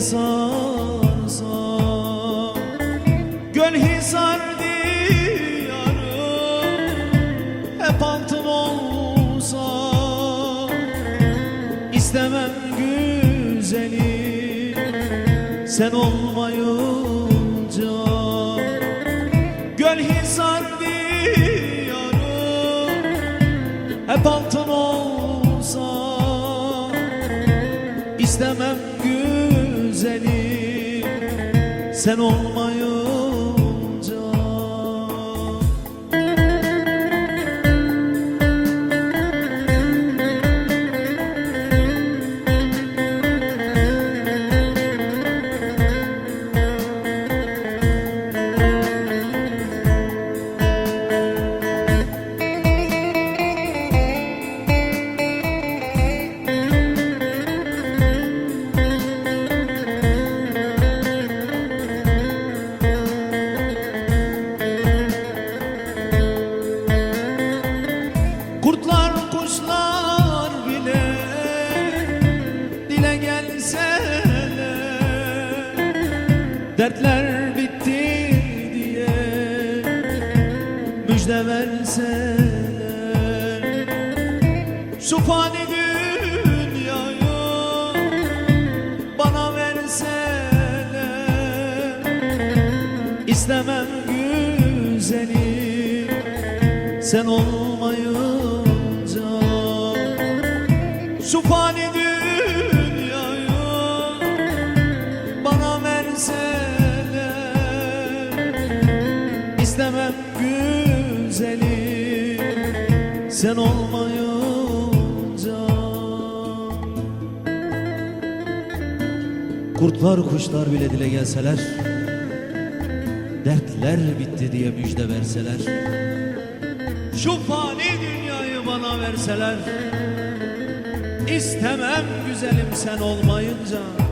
sarsa Göl hisar diyarı Hep altın olsa. İstemem güzeli. Sen olmayınca. Göl hisar diyarı Hep altın olsa Sen olmayınca Dertler bitti diye müjde verseler. Şu fani dünyayı bana verseler. İstemem güzeli sen olmayınca. Şu fani dünyayı sen olmayınca Kurtlar kuşlar bile dile gelseler Dertler bitti diye müjde verseler Şu fani dünyayı bana verseler İstemem güzelim sen olmayınca